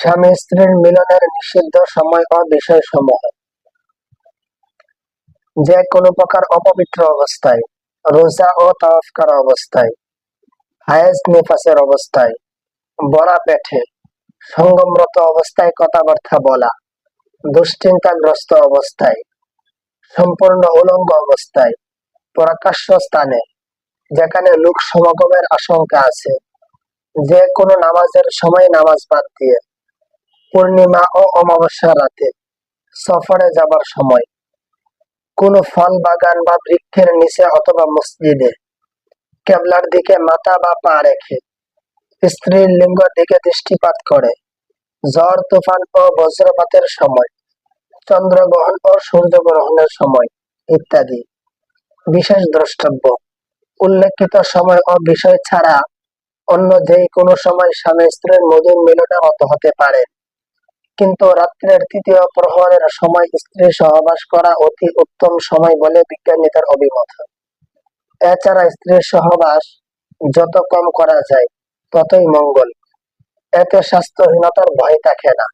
স্বামী স্ত্রীর মিলনের নিষিদ্ধ সময় ও বিষয়সমূহ। যে কোনো প্রকার অপবিত্র অবস্থায়, রোজা ও তাওয়াফ অবস্থায়, হায়েজ নিফাসের অবস্থায়, বড়া পেটে সঙ্গমরত অবস্থায় কথাবার্তা বলা, দুশ্চিন্তাগ্রস্ত অবস্থায়, সম্পূর্ণ উলঙ্গ অবস্থায়, প্রকাশ্য স্থানে, যেখানে লোক সমাগমের আশঙ্কা আছে, যে কোনো নামাজের সময় নামাজ বাদ দিয়ে। পূর্ণিমা ও অমাবস্যা রাতে সফরে যাবার সময়। কোন ফল বাগান বা বৃক্ষের নিচে অথবা মসজিদে কেবলার দিকে মাথা বা পা রেখে স্ত্রীর লিঙ্গ দিকে দৃষ্টিপাত করে। ঝড়, তুফান ও বজ্রপাতের সময়, চন্দ্রগ্রহণ ও সূর্যগ্রহণের সময় ইত্যাদি বিশেষ দ্রষ্টব্য। উল্লেখিত সময় ও বিষয় ছাড়া অন্য যেই কোনো সময় স্বামী স্ত্রীর মধুর মিলনে রত হতে পারে। কিন্তু রাত্রের তৃতীয় প্রহরের সময় স্ত্রী সহবাস করা অতি উত্তম সময় বলে বিজ্ঞানীদের অভিমত। এছাড়া স্ত্রীর সহবাস যত কম করা যায়, ততই মঙ্গল। এতে স্বাস্থ্যহীনতার ভয় থাকে না।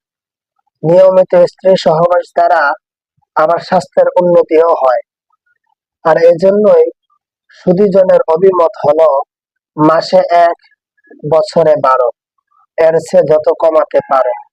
নিয়মিত স্ত্রী সহবাস দ্বারা আবার স্বাস্থ্যের উন্নতিও হয়। আর এজন্যই সুদীজনের অভিমত হলো মাসে এক, বছরে বারো। এর চেয়ে যত কমাতে পারো।